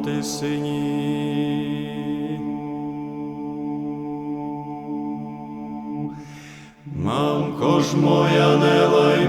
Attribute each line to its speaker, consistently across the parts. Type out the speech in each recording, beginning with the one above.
Speaker 1: по тисині. Мамко ж моя не лай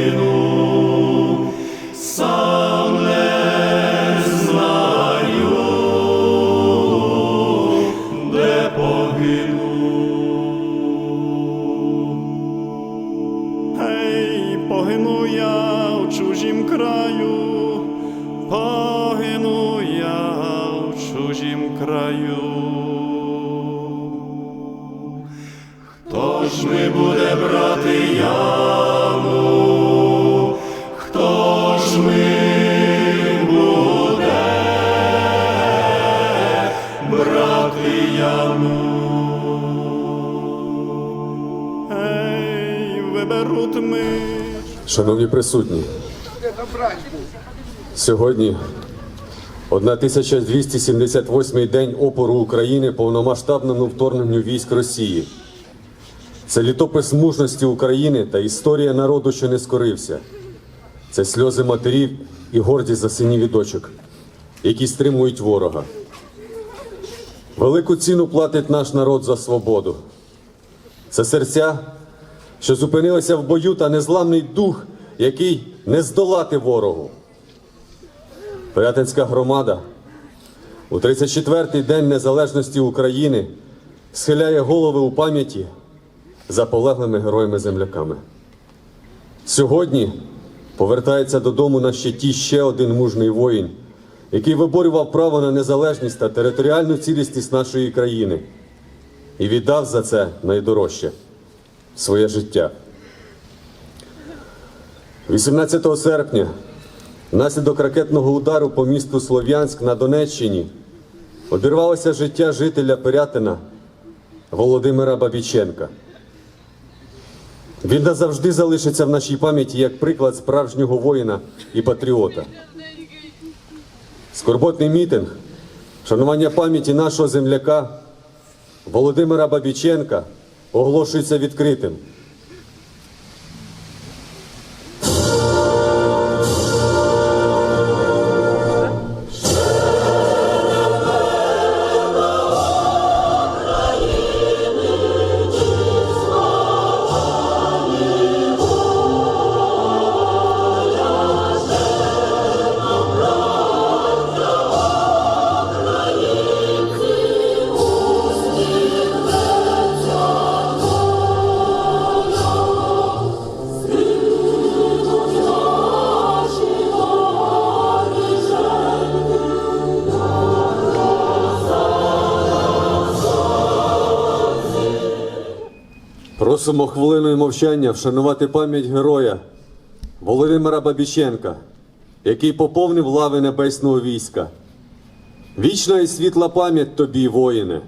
Speaker 2: Шановні присутні, сьогодні 1278 день опору України повномасштабному вторгненню військ Росії. Це літопис мужності України та історія народу, що не скорився. Це сльози матерів і гордість за синів і дочок, які стримують ворога. Велику ціну платить наш народ за свободу. Це серця, що зупинилися в бою та незламний дух, який не здолати ворогу. Пирятинська громада у 34-й день незалежності України схиляє голови у пам'яті за полеглими героями-земляками. Сьогодні повертається додому на щиті ще один мужний воїн, який виборював право на незалежність та територіальну цілісність нашої країни і віддав за це найдорожче своє життя. 18 серпня внаслідок ракетного удару по місту Слов'янськ на Донеччині обірвалося життя жителя Пирятина Володимира Бабіченка. Він назавжди залишиться в нашій пам'яті як приклад справжнього воїна і патріота. Скорботний мітинг, шанування пам'яті нашого земляка Володимира Бабіченка оголошується відкритим. Просимо хвилиною мовчання вшанувати пам'ять героя Володимира Бабіченка, який поповнив лави небесного війська. Вічна і світла пам'ять тобі, воїне.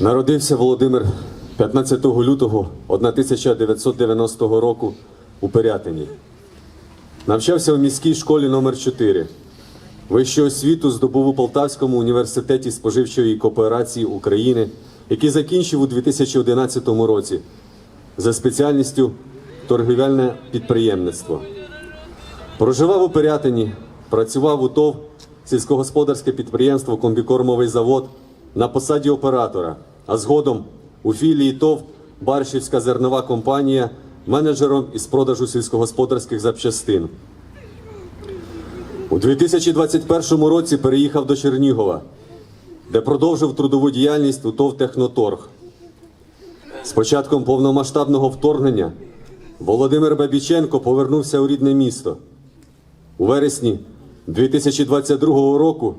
Speaker 2: Народився Володимир 15 лютого 1990 року у Пирятині. Навчався у міській школі номер 4 Вищу освіту здобув у Полтавському університеті споживчої кооперації України, який закінчив у 2011 році за спеціальністю торгівельне підприємництво. Проживав у Пирятині, працював у ТОВ сільськогосподарське підприємство Комбікормовий завод на посаді оператора, а згодом у філії ТОВ Баршівська зернова компанія менеджером із продажу сільськогосподарських запчастин. У 2021 році переїхав до Чернігова, де продовжив трудову діяльність у ТОВ Техноторг. З початком повномасштабного вторгнення Володимир Бабіченко повернувся у рідне місто. У вересні 2022 року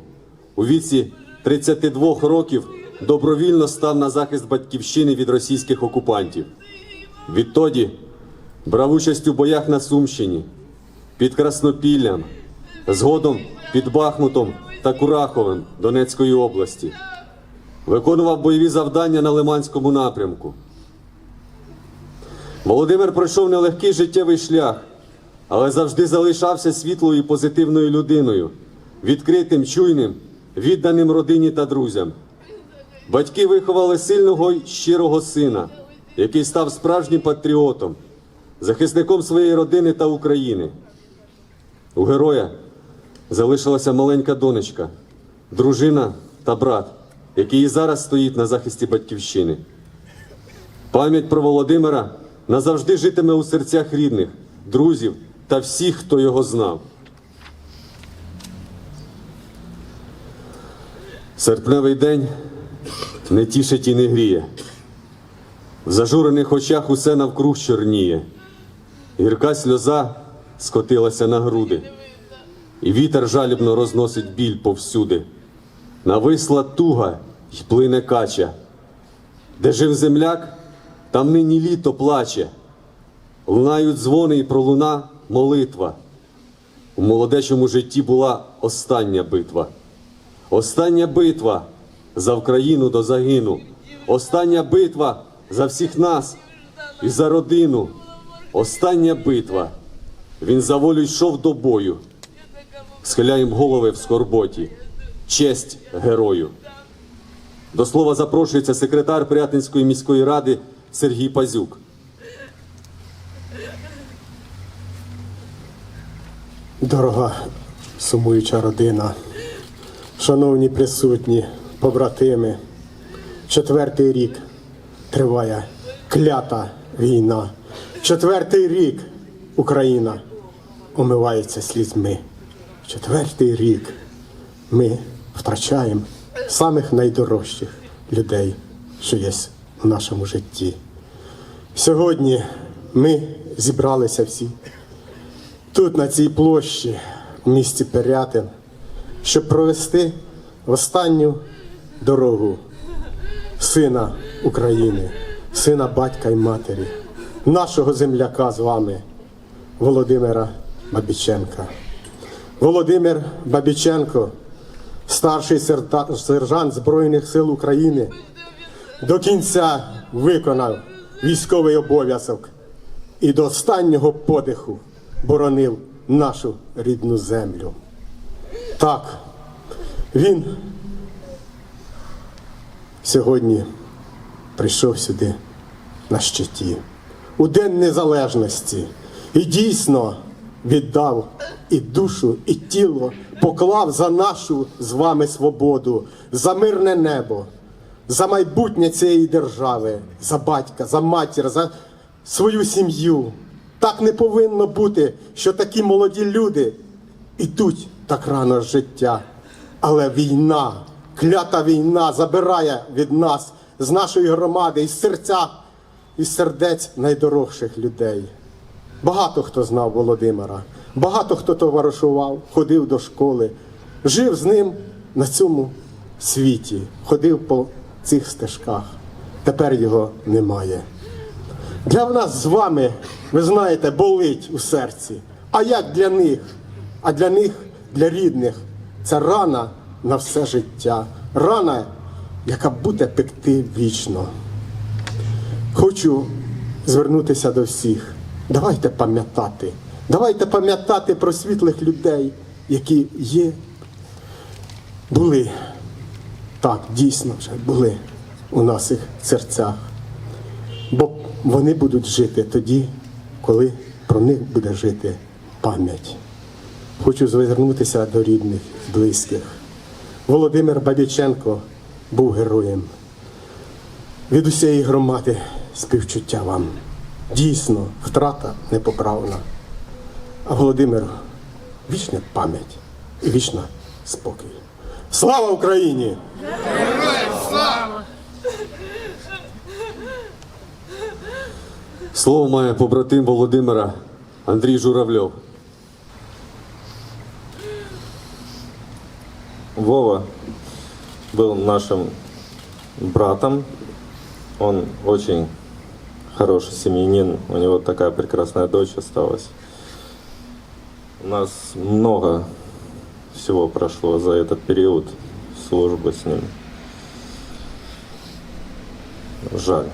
Speaker 2: у віці 32 років добровільно став на захист батьківщини від російських окупантів. Відтоді брав участь у боях на Сумщині, під Краснопіллям, згодом під Бахмутом та Кураховим Донецької області. Виконував бойові завдання на Лиманському напрямку. Володимир пройшов нелегкий життєвий шлях, але завжди залишався світлою і позитивною людиною, відкритим, чуйним, відданим родині та друзям. Батьки виховали сильного й щирого сина, який став справжнім патріотом, захисником своєї родини та України. У героя залишилася маленька донечка, дружина та брат, який і зараз стоїть на захисті батьківщини. Пам'ять про Володимира назавжди житиме у серцях рідних, друзів та всіх, хто його знав. Серпневий день не тішить і не гріє. В зажурених очах усе навкруг чорніє. Гірка сльоза скотилася на груди, і вітер жалібно розносить біль повсюди. Нависла туга й плине кача. Де жив земляк, там нині літо плаче. Лунають дзвони і пролуна молитва. У молодечому житті була остання битва. Остання битва за Україну до загину. Остання битва за всіх нас і за родину. Остання битва. Він за волю йшов до бою. Схиляєм голови в скорботі. Честь герою. До слова запрошується секретар Прятинської міської ради Сергій Пазюк.
Speaker 3: Дорога сумуюча родина, шановні присутні, побратими, четвертий рік триває клята війна. Четвертий рік Україна омивається слізьми. Четвертий рік ми втрачаємо самих найдорожчих людей, що є в нашому житті. Сьогодні ми зібралися всі тут, на цій площі, в місті Пирятин, щоб провести останню дорогу сина України, сина батька і матері, нашого земляка з вами, Володимира Бабіченка. Володимир Бабіченко, старший сержант Збройних сил України, до кінця виконав військовий обов'язок і до останнього подиху боронив нашу рідну землю. Так, він сьогодні прийшов сюди на щиті, у День Незалежності, і дійсно віддав і душу, і тіло, поклав за нашу з вами свободу, за мирне небо, за майбутнє цієї держави, за батька, за матір, за свою сім'ю. Так не повинно бути, що такі молоді люди ідуть так рано з життя. Але війна, клята війна забирає від нас, з нашої громади, із серця, із сердець найдорожчих людей. Багато хто знав Володимира, багато хто товаришував, ходив до школи, жив з ним на цьому світі, ходив по цих стежках. Тепер його немає. Для нас з вами, ви знаєте, болить у серці. А як для них? А для них, для рідних, це рана на все життя, рана, яка буде пекти вічно. Хочу звернутися до всіх. Давайте пам'ятати. Давайте пам'ятати про світлих людей, які є, були. Так, дійсно вже були у наших серцях. Бо вони будуть жити тоді, коли про них буде жити пам'ять. хочу звернутися до рідних, близьких. Володимир Бабіченко був героєм. Від усієї громади співчуття вам. Дійсно, втрата непоправна. А Володимир вічна пам'ять і вічна спокій. Слава Україні!
Speaker 2: Слово має побратим Володимира Андрій Журавльов.
Speaker 4: Вова был нашим братом. Он очень хороший семьянин. У него такая прекрасная дочь осталась. У нас много всего прошло за этот период службы с ним. Жаль.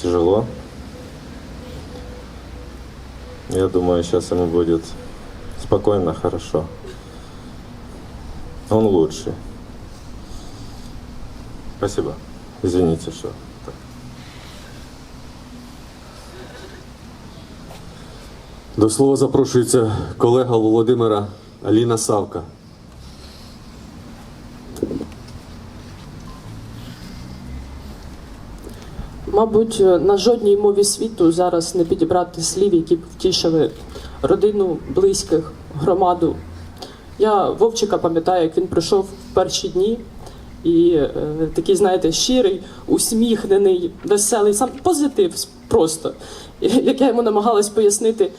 Speaker 4: Тяжело. Я думаю, сейчас ему будет спокойно, хорошо. Он лучший. Спасибо. Извините, что так.
Speaker 2: До слова запрошується колега Володимира Аліна Савка.
Speaker 5: Мабуть, на жодній мові світу зараз не підібрати слів, які б втішили родину, близьких, громаду. Я Вовчика пам'ятаю, як він прийшов в перші дні, і е, такий, знаєте, щирий, усміхнений, веселий, сам позитив просто. Як я йому намагалась пояснити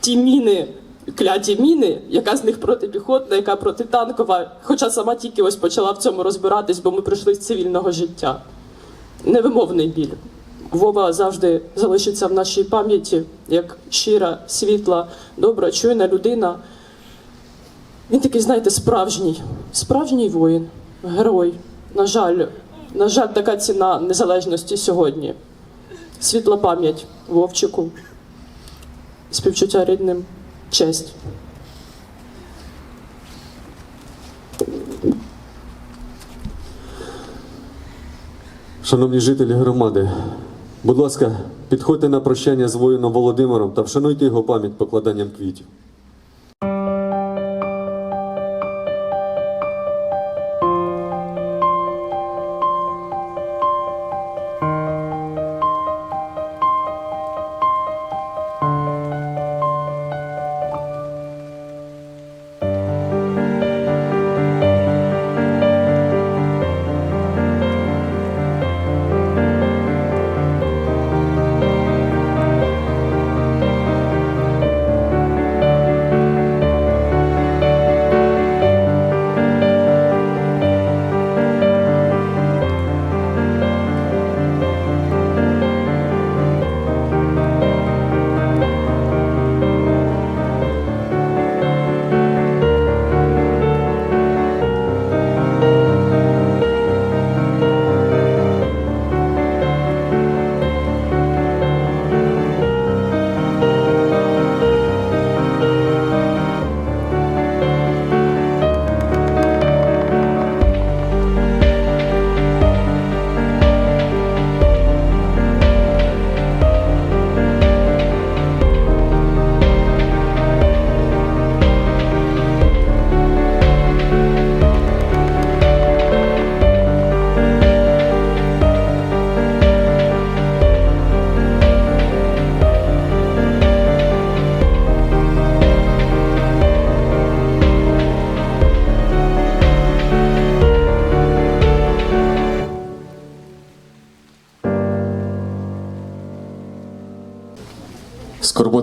Speaker 5: ті міни, кляті міни, яка з них протипіхотна, яка протитанкова, хоча сама тільки ось почала в цьому розбиратись, бо ми прийшли з цивільного життя невимовний біль. Вова завжди залишиться в нашій пам'яті як щира, світла, добра, чуйна людина. Він такий, знаєте, справжній, справжній воїн, герой. На жаль, на жаль, така ціна незалежності сьогодні. Світла пам'ять Вовчику, співчуття рідним, честь.
Speaker 2: Шановні жителі громади, будь ласка, підходьте на прощання з воїном Володимиром та вшануйте його пам'ять покладанням квітів.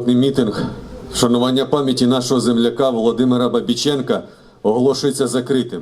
Speaker 2: Скорботний мітинг вшанування пам'яті нашого земляка Володимира Бабіченка оголошується закритим.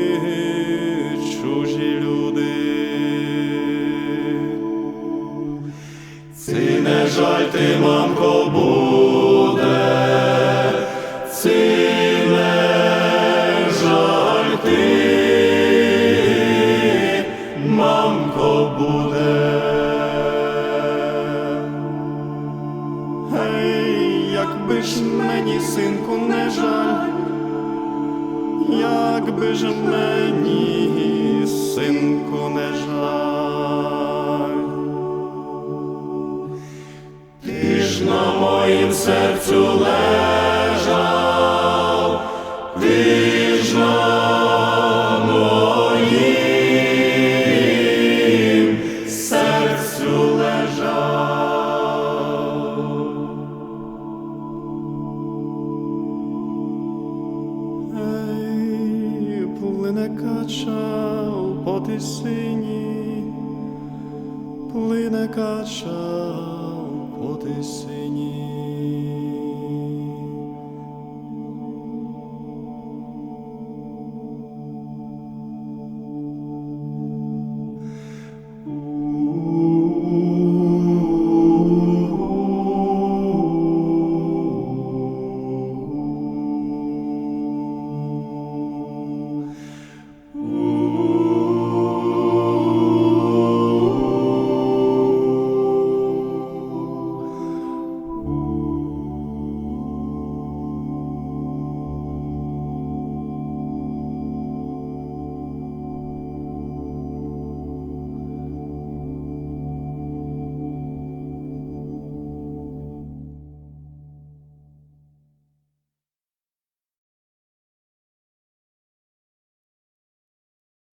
Speaker 1: Жаль ти, мамко,